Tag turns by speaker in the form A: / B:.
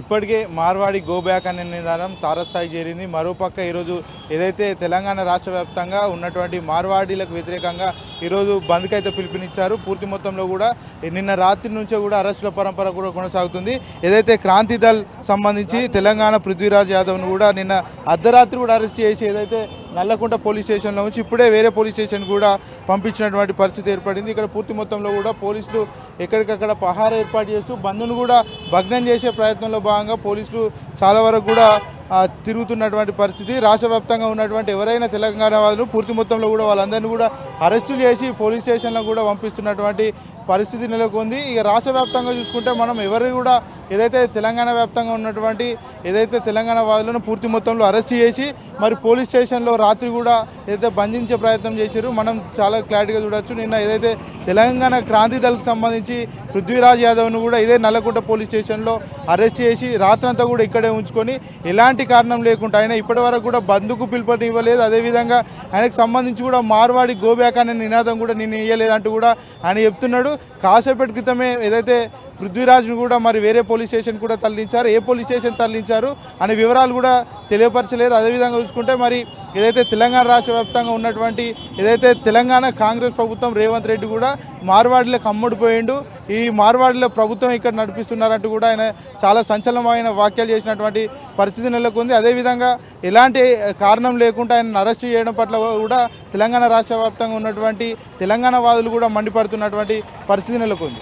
A: ఇప్పటికే Marwadi go back అనే నిదానం తారస్థాయి చేరింది. మరోపక్క ఈరోజు ఏదైతే తెలంగాణ రాష్ట్ర వ్యాప్తంగా ఉన్నటువంటి మార్వాడీలకు వ్యతిరేకంగా ఈరోజు బంద్కి అయితే పిలుపునిచ్చారు. పూర్తి మొత్తంలో కూడా నిన్న రాత్రి నుంచే కూడా అరెస్టుల పరంపర కూడా కొనసాగుతుంది. ఏదైతే క్రాంతి దళ్ సంబంధించి తెలంగాణ పృథ్వీరాజ్ యాదవ్ను కూడా నిన్న అర్ధరాత్రి కూడా అరెస్ట్ చేసి ఏదైతే నల్లకుంట పోలీస్ స్టేషన్లో ఉంచి ఇప్పుడే వేరే పోలీస్ స్టేషన్ కూడా పంపించినటువంటి పరిస్థితి ఏర్పడింది. ఇక్కడ పూర్తి మొత్తంలో కూడా పోలీసులు ఎక్కడికక్కడ పహార ఏర్పాటు చేస్తూ బంద్ను కూడా భగ్నం చేసే ప్రయత్నంలో భాగంగా పోలీసులు చాలా వరకు కూడా తిరుగుతున్నటువంటి పరిస్థితి. రాష్ట్ర వ్యాప్తంగా ఉన్నటువంటి ఎవరైనా తెలంగాణ వాళ్ళు పూర్తి మొత్తంలో కూడా వాళ్ళందరినీ కూడా అరెస్టులు చేసి పోలీస్ స్టేషన్లో కూడా పంపిస్తున్నటువంటి పరిస్థితి నెలకొంది. ఇక రాష్ట్ర వ్యాప్తంగా చూసుకుంటే మనం ఎవరు కూడా ఏదైతే తెలంగాణ వ్యాప్తంగా ఉన్నటువంటి ఏదైతే తెలంగాణ వాదులను పూర్తి మొత్తంలో అరెస్ట్ చేసి మరి పోలీస్ స్టేషన్లో రాత్రి కూడా ఏదైతే బంధించే ప్రయత్నం చేశారు మనం చాలా క్లారిటీగా చూడొచ్చు. నిన్న ఏదైతే తెలంగాణ క్రాంతి దళకు సంబంధించి పృథ్వీరాజ్ యాదవ్ను కూడా ఇదే నల్లకుంట పోలీస్ స్టేషన్లో అరెస్ట్ చేసి రాత్రంతా కూడా ఇక్కడే ఉంచుకొని ఎలాంటి కారణం లేకుండా ఆయన ఇప్పటి వరకు కూడా బంధుకు పిలుపునివ్వలేదు. అదేవిధంగా ఆయనకు సంబంధించి కూడా మార్వాడి గోబ్యాక్ అనే నినాదం కూడా నేను ఇవ్వలేదంటూ కూడా ఆయన చెప్తున్నాడు. కాసేపటి క్రితమే ఏదైతే పృథ్వీరాజ్ను కూడా మరి వేరే పోలీస్ స్టేషన్ కూడా తరలించారు ఏ పోలీస్ స్టేషన్ తరలించారు అనే వివరాలు కూడా తెలియపరచలేదు. అదేవిధంగా చూసుకుంటే మరి ఏదైతే తెలంగాణ రాష్ట్ర వ్యాప్తంగా ఉన్నటువంటి ఏదైతే తెలంగాణ కాంగ్రెస్ ప్రభుత్వం రేవంత్ రెడ్డి కూడా మార్వాడిలకు అమ్ముడిపోయిండు. ఈ మార్వాడిలో ప్రభుత్వం ఇక్కడ నడిపిస్తున్నారంటూ కూడా ఆయన చాలా సంచలనమైన వ్యాఖ్యలు చేసినటువంటి పరిస్థితి నెలకొంది. అదేవిధంగా ఎలాంటి కారణం లేకుండా ఆయన అరెస్ట్ చేయడం పట్ల కూడా తెలంగాణ రాష్ట్ర వ్యాప్తంగా ఉన్నటువంటి తెలంగాణ వాదులు కూడా మండిపడుతున్నటువంటి పరిస్థితి నెలకొంది.